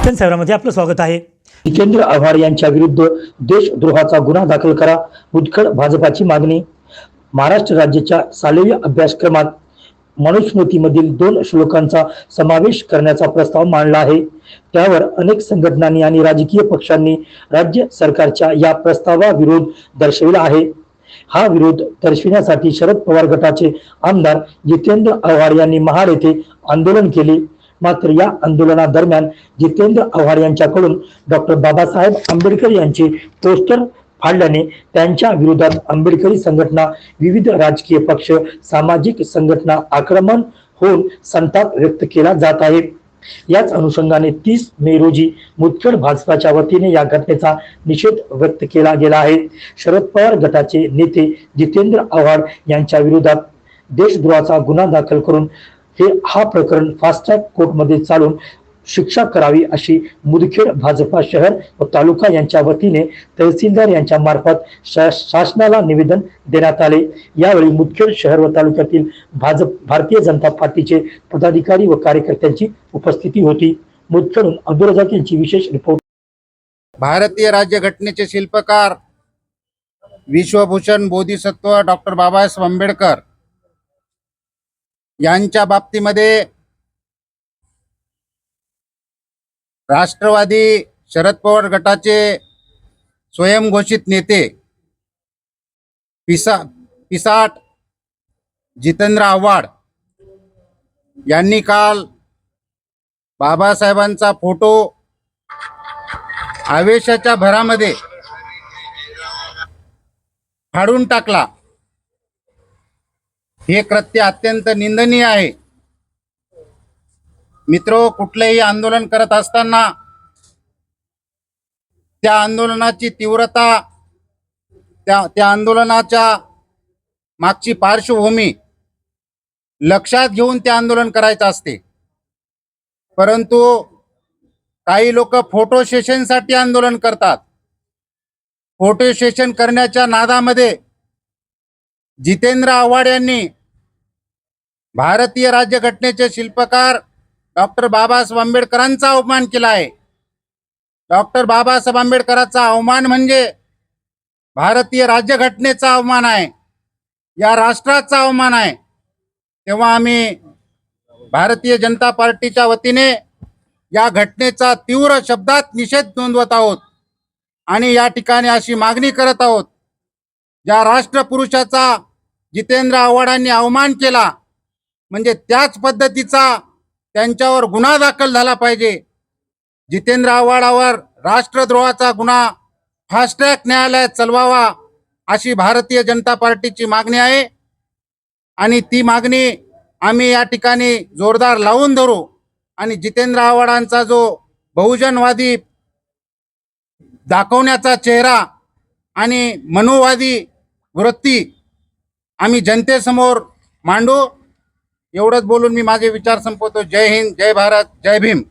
शिक्षण सेवामध्ये आपलं स्वागत आहे. जितेंद्र आव्हाड यांच्या विरुद्ध देशद्रोहाचा गुन्हा दाखल करा मुदखड भाजपाची मागणी. महाराष्ट्र राज्याच्या शालेय अभ्यासक्रमात मनुस्मृतीमधील दोन श्लोकांचा समावेश करण्याचा प्रस्ताव मांडला आहे. त्यावर अनेक संघटनांनी आणि राजकीय पक्षांनी राज्य सरकारच्या या प्रस्तावाविरोध दर्शविला आहे. हा विरोध दर्शविण्यासाठी शरद पवार गटाचे आमदार जितेंद्र आव्हाड यांनी महाड येथे आंदोलन केले. मात्र या आंदोलनादरम्यान जितेंद्र आव्हाड यांच्याकडून डॉक्टर बाबासाहेब आंबेडकर यांचे पोस्टर फाडल्याने त्यांच्या विरोधात आंबेडकरी संघटना विविध राजकीय पक्ष सामाजिक संघटना आक्रमण होऊन संताप व्यक्त केला जात आहे. याच अनुषंगाने तीस मे रोजी मुदखेड भाजपाच्या वतीने या घटनेचा निषेध व्यक्त केला गेला आहे. शरद पवार गटाचे नेते जितेंद्र आव्हाड यांच्या विरोधात देशद्रोहाचा गुन्हा दाखल करून हे हा प्रकरण फास्ट ट्रॅक कोर्टमध्ये चालून शिक्षा करावी अशी मुदखेड भाजपा शहर व तालुका यांच्या वतीने तहसीलदार यांच्या मार्फत शा- शासनाला निवेदन देण्यात आले. यावेळी मुदखेड शहर व तालुक्यातील भाजप भारतीय जनता पार्टीचे पदाधिकारी व कार्यकर्त्यांची उपस्थिती होती. मुदखेडून अब्दुल रजाक यांची विशेष रिपोर्ट. भारतीय राज्यघटनेचे शिल्पकार विश्वभूषण बोधिसत्व डॉक्टर बाबासाहेब आंबेडकर यांच्या बाबतीमध्ये राष्ट्रवादी शरद पवार गटाचे स्वयंघोषित नेते पिसा पिसाट जितेंद्र आव्हाड यांनी काल बाबासाहेबांचा फोटो आवेशाच्या भरामध्ये फाडून टाकला. हे कृत्य अत्यंत निंदनीय आहे. मित्र कुठलेही आंदोलन करत असताना त्या आंदोलनाची तीव्रता त्या त्या आंदोलनाच्या मागची पार्श्वभूमी लक्षात घेऊन ते आंदोलन करायचं असते. परंतु काही लोक फोटो सेशनसाठी आंदोलन करतात. फोटो सेशन करण्याच्या नादामध्ये जितेंद्र आव्हाड यांनी भारतीय राज्यघटनेचे शिल्पकार डॉक्टर बाबासाहेब आंबेडकरांचा अवमान केला आहे डॉक्टर बाबासाहेब आंबेडकरांचा अवमान म्हणजे भारतीय राज्यघटनेचा अवमान आहे. या राष्ट्राचा अवमान आहे. तेव्हा आम्ही भारतीय जनता पार्टीच्या वतीने या घटनेचा तीव्र शब्दात निषेध नोंदवत आहोत आणि या ठिकाणी अशी मागणी करत आहोत. ज्या राष्ट्रपुरुषाचा जितेंद्र आव्हाडांनी अवमान केला म्हणजे त्याच पद्धतीचा त्यांच्यावर गुन्हा दाखल झाला पाहिजे. जितेंद्र आव्हाडावर राष्ट्रद्रोहाचा गुन्हा फास्ट ट्रॅक न्यायालयात चालवावा अशी भारतीय जनता पार्टीची मागणी आहे. आणि ती मागणी आम्ही या ठिकाणी जोरदार लावून धरू. आणि जितेंद्र आव्हाडांचा जो बहुजनवादी दाखवण्याचा चेहरा आणि मनुवादी वृत्ती आम्ही जनतेसमोर मांडू. एवढंच बोलून मी माझे विचार संपवतो. जय हिंद जय भारत जय भीम.